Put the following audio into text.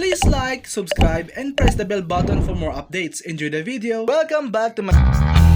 Please like, subscribe, and press the bell button for more updates. Enjoy the video. Welcome back to my...